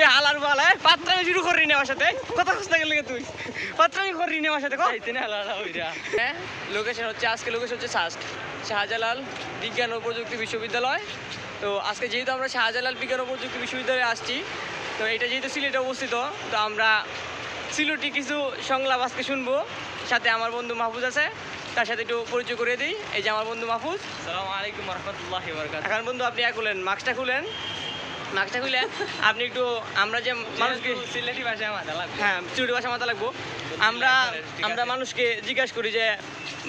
এ হালার বালা পাত্রামি শুরু করি নি আমার সাথে। কথা তুই? পাত্রামি করি নি আমার সাথে না হইরা হ্যাঁ লোকেশন হচ্ছে আজকে লোকেশন হচ্ছে সাস্ট শাহজালাল বিজ্ঞান ও প্রযুক্তি বিশ্ববিদ্যালয়। তো আজকে যেহেতু আমরা শাহজালাল বিজ্ঞান ও প্রযুক্তি বিশ্ববিদ্যালয়ে আসছি তো এটা যেহেতু সিলেটে অবস্থিত তো আমরা সিলেটি কিছু সংলাপ আজকে শুনব। সাথে আমার বন্ধু মাহফুজ আছে তার সাথে একটু পরিচয় করে দিই। এই যে আমার বন্ধু মাহফুজ। আসসালামু আলাইকুম রহমতুল্লাহি এখন বন্ধু আপনি এক খুলেন মাস্কটা খুলেন। মাস্কটা খুলে আপনি একটু আমরা যে মানুষকে সিলেটি ভাষায় মাথা লাগবে। হ্যাঁ চুরি ভাষা মাথা লাগবো। আমরা আমরা মানুষকে জিজ্ঞাসা করি যে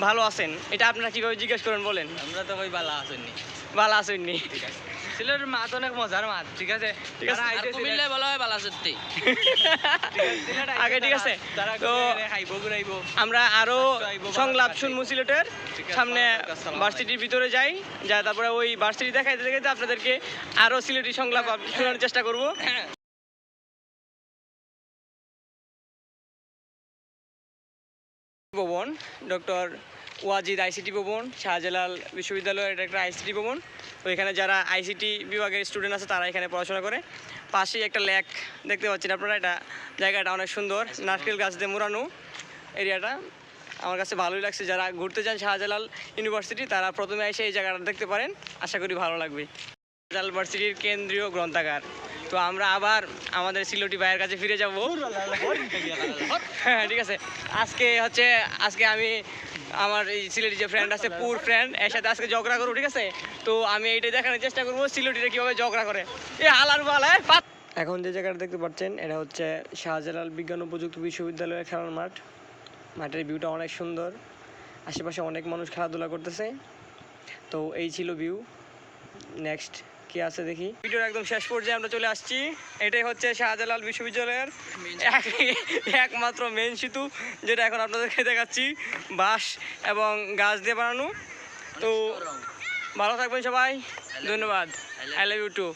ভালো আছেন? এটা আপনারা কীভাবে জিজ্ঞাসা করেন বলেন? আমরা তো ভাই ভালো আসেননি ভালো আসেননি ঠিক আছে। সিলেটের মাছ অনেক মজার মাছ ঠিক আছে? ঠিক আছে। আইতে কুমিল্লায় বলা হয় বালা সত্যি আগে ঠিক আছে। তো তো খাইবো ঘুরাইবো। আমরা আরও সংলাপ শুনব সিলেটের। সামনে ভার্সিটির ভিতরে যাই যা তারপরে ওই ভার্সিটি দেখাইতে দেখাইতে আপনাদেরকে আরও সিলেটি সংলাপ আপ- শোনানোর চেষ্টা করব। ভবন ডক্টর ওয়াজিদ আইসিটি ভবন শাহজালাল বিশ্ববিদ্যালয়ের এটা একটা আইসিটি ভবন। তো এখানে যারা আইসিটি বিভাগের স্টুডেন্ট আছে, তারা এখানে পড়াশোনা করে। পাশেই একটা ল্যাক দেখতে পাচ্ছেন আপনারা, এটা জায়গাটা অনেক সুন্দর, নারকেল গাছ দিয়ে মোড়ানো এরিয়াটা। আমার কাছে ভালোই লাগছে, যারা ঘুরতে যান শাহজালাল ইউনিভার্সিটি তারা প্রথমে এসে এই জায়গাটা দেখতে পারেন। আশা করি ভালো লাগবে। শাহজালাল ইউনিভার্সিটির কেন্দ্রীয় গ্রন্থাগার। তো আমরা আবার আমাদের সিলোটি ভাইয়ের কাছে ফিরে যাব। হ্যাঁ ঠিক আছে। আজকে হচ্ছে, আজকে আমি আমার এই সিলেটি যে ফ্রেন্ড আছে পুর ফ্রেন্ড এর সাথে আজকে ঝগড়া করব, ঠিক আছে? তো আমি এইটাই দেখানোর চেষ্টা করব, সিলেটিরা কীভাবে ঝগড়া করে। এ, হালার বালা এখন যে জায়গাটা দেখতে পাচ্ছেন, এটা হচ্ছে শাহজালাল বিজ্ঞান ও প্রযুক্তি বিশ্ববিদ্যালয়ের খেলার মাঠ। মাঠের ভিউটা অনেক সুন্দর। আশেপাশে অনেক মানুষ খেলাধুলা করতেছে। তো এই ছিল ভিউ নেক্সট কি আছে দেখি? ভিডিওর একদম শেষ পর্যায়ে আমরা চলে আসছি। এটাই হচ্ছে শাহজালাল বিশ্ববিদ্যালয়ের একমাত্র মেন সেতু যেটা এখন আপনাদেরকে দেখাচ্ছি। বাঁশ এবং গাছ দিয়ে বানানো। তো ভালো থাকবেন সবাই। ধন্যবাদ। I love you two